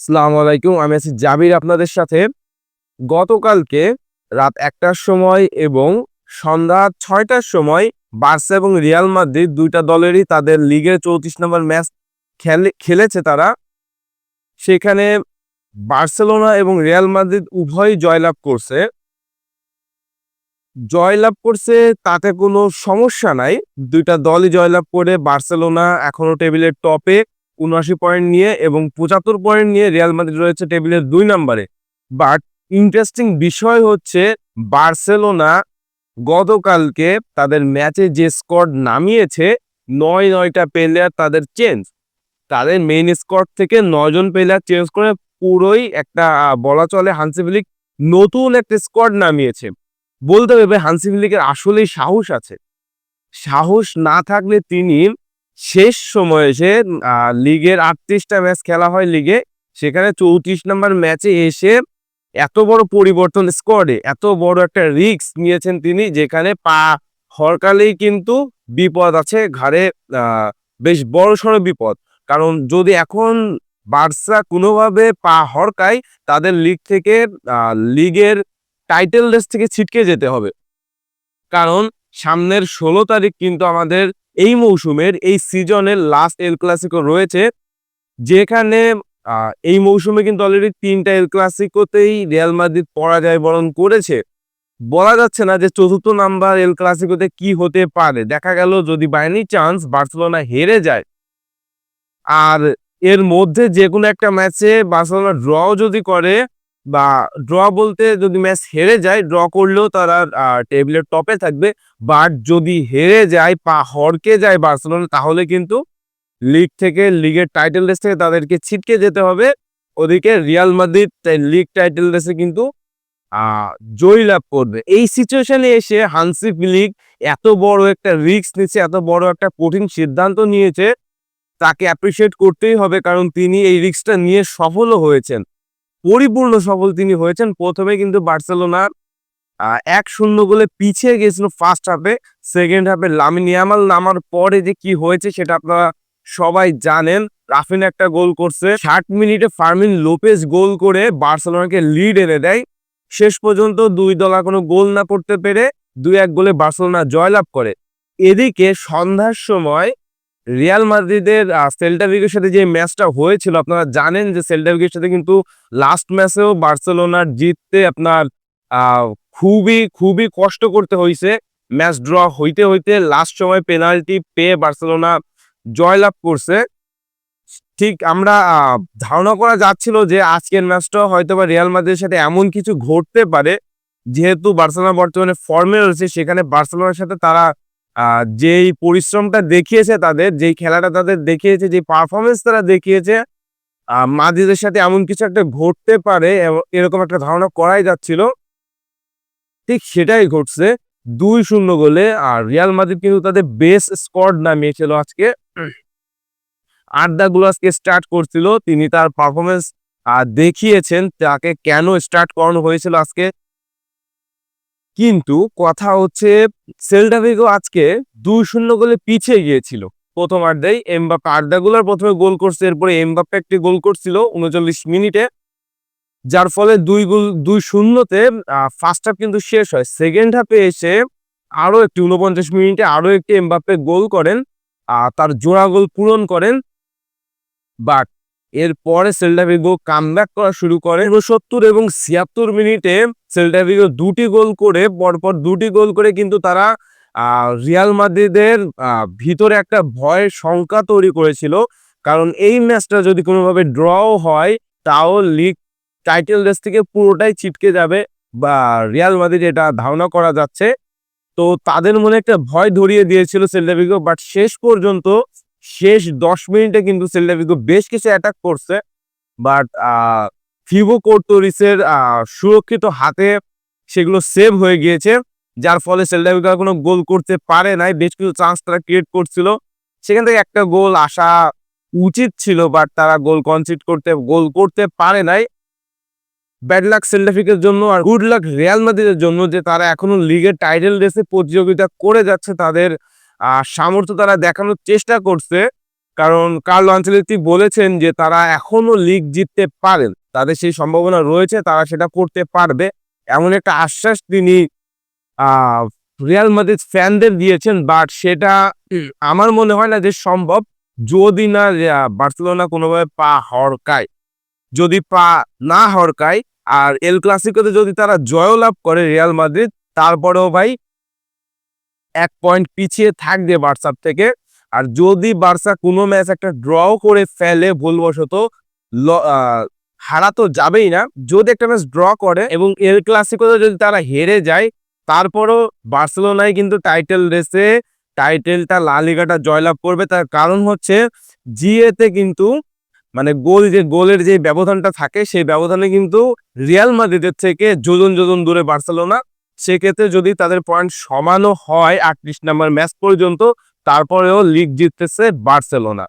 আসসালামু আলাইকুম, আমি আছি জাবির আপনাদের সাথে। গতকালকে রাত একটার সময় এবং সন্ধ্যা ছয়টার সময় বার্সা এবং রিয়াল মাদ্রিদ দুইটা দলেরই তাদের লিগের চৌত্রিশ নম্বর ম্যাচ খেলে, খেলেছে তারা। সেখানে বার্সেলোনা এবং রিয়াল মাদ্রিদ উভয়ই জয়লাভ করছে। জয়লাভ করছে তাতে কোনো সমস্যা নাই। দুইটা দলই জয়লাভ করে বার্সেলোনা এখনও টেবিলের টপে। উনআশি পয়েন্ট নিয়ে এবং পঁচাত্তর পয়েন্ট নিয়ে রিয়াল মাদ্রিদ রয়েছে টেবিলের দুই নম্বরে। বাট ইন্টারেস্টিং বিষয় হচ্ছে বার্সেলোনা গতকালকে তাদের ম্যাচে যে স্কোয়াড নামিয়েছে, নয় নয়টা প্লেয়ার তাদের চেঞ্জ তাদের মেইন স্কোয়াড থেকে নয়জন প্লেয়ার চেঞ্জ করে পুরোই একটা বলা চলে হানসি ফিলিক নতুন একটা স্কোয়াড নামিয়েছে। বলতে হবে হানসি ফিলিকের আসলেই সাহস আছে। সাহস না থাকলে তিনি শেষ সময়ে এসে লিগের আটত্রিশটা ম্যাচ খেলা হয় লিগে, সেখানে চৌত্রিশ নম্বর ম্যাচে এসে এত বড় পরিবর্তন স্কোয়াডে এত বড় একটা রিস্ক নিয়েছেন তিনি, যেখানে পা হরকালেই কিন্তু বিপদ আছে, ঘাড়ে বেশ বড় সড়ো বিপদ। কারণ যদি এখন বার্সা কোনোভাবে পা হরকায়, তাদের লিগ থেকে লিগের টাইটেল রেস থেকে ছিটকে যেতে হবে। কারণ সামনের ষোলো তারিখ কিন্তু আমাদের এই মৌসুমের এই সিজনের লাস্ট এল ক্লাসিকো রয়েছে, যেখানে এই মৌসুমে কিন্তু অলরেডি তিনটা এল ক্লাসিকোতেই রিয়াল মাদ্রিদ পরাজয় বরণ করেছে। বলা যাচ্ছে না যে চতুর্থ নাম্বার এল ক্লাসিকোতে কি হতে পারে। দেখা গেল যদি বাইনি চান্স বার্সেলোনা হেরে যায়, আর এর মধ্যে যে কোনো একটা ম্যাচে বার্সেলোনা ড্রও যদি করে বা ড্র বলতে যদি ম্যাচ হেরে যায় ড্র করলেও তারা টেবিলের টপে থাকবে। বাট যদি হেরে যায় পা হরকে যায় বার্সেলোনা তাহলে কিন্তু লিগ থেকে লিগের টাইটেল রেস থেকে তাদেরকে ছিটকে যেতে হবে। ওদিকে রিয়াল মাদ্রিদ লিগ টাইটেল রেসে কিন্তু আহ, জয়ী লাভ করবে। এই সিচুয়েশনে এসে হানসি ফিলিক এত বড় একটা রিক্স নিচ্ছে এত বড় একটা কঠিন সিদ্ধান্ত নিয়েছে। তাকে অ্যাপ্রিসিয়েট করতেই হবে কারণ তিনি এই রিক্সটা নিয়ে সফলও হয়েছেন। পরিপূর্ণ সফল তিনি হয়েছেন। প্রথমে কিন্তু বার্সেলোনা আহ, এক শূন্য গোলে পিছিয়ে গেছিল ফার্স্ট হাফে সেকেন্ড হাফে লামিনিয়ামাল নামার পরে যে কি হয়েছে সেটা আপনারা সবাই জানেন। রাফিন একটা গোল করছে। ষাট মিনিটে ফার্মিন লোপেজ গোল করে বার্সেলোনাকে লিড এনে দেয়। শেষ পর্যন্ত দুই দলা কোনো গোল না করতে পেরে দুই এক গোলে বার্সেলোনা জয়লাভ করে। এদিকে সন্ধ্যার সময় রিয়াল মাদ্রিদের আহ, সেল্টা ভিগোর সাথে যে ম্যাচটা হয়েছিল আপনারা জানেন যে সেল্টা ভিগোর সাথে কিন্তু লাস্ট ম্যাচেও বার্সেলোনার জিততে আপনার খুবই খুবই কষ্ট করতে হয়েছে। ম্যাচ ড্র হইতে হইতে লাস্ট সময় পেনাল্টি পেয়ে বার্সেলোনা জয়লাভ করছে। ঠিক আমরা ধারণা করা যাচ্ছিল যে আজকের ম্যাচটা হয়তো বা রিয়াল মাদ্রিদের সাথে এমন কিছু ঘটতে পারে। যেহেতু বার্সেলোনা বর্তমানে ফর্মে রয়েছে সেখানে বার্সেলোনার সাথে তারা যেই পরিশ্রমটা দেখিয়েছে তাদের যেই খেলাটা তাদের দেখিয়েছে যে পারফরমেন্স তারা দেখিয়েছে আহ, মাদ্রিদের সাথে এমন কিছু একটা ঘটতে পারে এরকম একটা ধারণা করাই যাচ্ছিল। ঠিক সেটাই ঘটছে। দুই শূন্য গোলে আর রিয়াল মাদ্রিদ কিন্তু তাদের বেস্ট স্কোয়াড নামিয়েছিল আজকে। আড্ডাগুলো আজকে স্টার্ট করছিল তিনি তার পারফরমেন্স দেখিয়েছেন তাকে কেন স্টার্ট করানো হয়েছিল আজকে। কিন্তু কথা হচ্ছে সেলডাভিগো আজকে দুই শূন্য গোলে পিছিয়ে গিয়েছিল। প্রথম আড্ডায় এমবাপ্পে আড্ডাগুলোর প্রথমে গোল করছে, এরপরে এমবাপ্পে একটি গোল করছিল উনচল্লিশ মিনিটে। যার ফলে দুই গোল, দুই শূন্যতে ফার্স্ট হাফ কিন্তু শেষ হয়। সেকেন্ড হাফে এসে আরও একটি উনপঞ্চাশ মিনিটে আরও একটি এমবাপ্পে গোল করেন তার জোড়া গোল পূরণ করেন। বাট এরপরে সেল্টাভিগো কামব্যাক করা শুরু করে। উনসত্তর এবং ছিয়াত্তর মিনিটে সেল্টাভিগো দুটি গোল করে, পরপর দুটি গোল করে কিন্তু তারা রিয়াল মাদ্রিদের ভিতরে একটা ভয়ের শঙ্কা তৈরি করেছিল। কারণ এই ম্যাচটা যদি কোনোভাবে ড্রও হয়, তাও লিগ টাইটেল রেস থেকে পুরোটাই ছিটকে যাবে বা রিয়াল মাদ্রিদ এটা ধারণা করা যাচ্ছে। তো তাদের মনে একটা ভয় ধরিয়ে দিয়েছিল সেল্টাভিগো বাট শেষ পর্যন্ত শেষ দশ মিনিটে কিন্তু সেল্টাভিগো বেশ কিছু অ্যাটাক করছে। বাট ফিভো কোর্টোরিসের সুরক্ষিত হাতে সেগুলো সেভ হয়ে গিয়েছে। যার ফলে সেল্টাভিগো কোনো গোল করতে পারে নাই। বেশ কিছু চান্স তারা ক্রিয়েট করছিল। সেখান থেকে একটা গোল আসা উচিত ছিল বাট তারা গোল কনসিড করতে গোল করতে পারে নাই। ব্যাড লাক সেল্টাফিকের জন্য আর গুড লাক রিয়াল মাদ্রিদের জন্য যে তারা এখনও লিগের টাইটেল রেসে প্রতিযোগিতা করে যাচ্ছে, তাদের সামর্থ্য তারা দেখানোর চেষ্টা করছে। কারণ কার্লো আঞ্চলিক বলেছেন যে তারা এখনও লিগ জিততে পারেন। তাদের সেই সম্ভাবনা রয়েছে, তারা সেটা করতে পারবে। এমন একটা আশ্বাস তিনি রিয়াল মাদ্রিদ ফ্যানদের দিয়েছেন, বাট সেটা আমার মনে হয় না যে সম্ভব যদি না বার্সেলোনা কোনোভাবে পা হরকায়। যদি পা না হরকায়, আর এল ক্লাসিকোতে যদি তারা জয় লাভ করে রিয়াল মাদ্রিদ, তারপরেও ভাই এক পয়েন্ট পিছিয়ে থাকবে বার্সার থেকে। আর যদি বার্সা কোনো ম্যাচ একটা ড্রও করে ফেলে, ভুলবশত হারা তো যাবেই না। যদি একটা ম্যাচ ড্র করে এবং এল ক্লাসিকোতে যদি তারা হেরে যায়, তারপরও বার্সেলোনায় কিন্তু টাইটেল রেসে টাইটেলটা লা লিগাটা জয়লাভ করবে। তার কারণ হচ্ছে জিএতে কিন্তু মানে গোল যে, গোলের যে ব্যবধানটা থাকে, সেই ব্যবধানে কিন্তু রিয়াল মাদ্রিদের থেকে যোজন যোজন দূরে বার্সেলোনা। সেক্ষেত্রে যদি তাদের পয়েন্ট সমানও হয় আটত্রিশ নম্বর ম্যাচ পর্যন্ত তারপরেও লিগ জিততেছে বার্সেলোনা।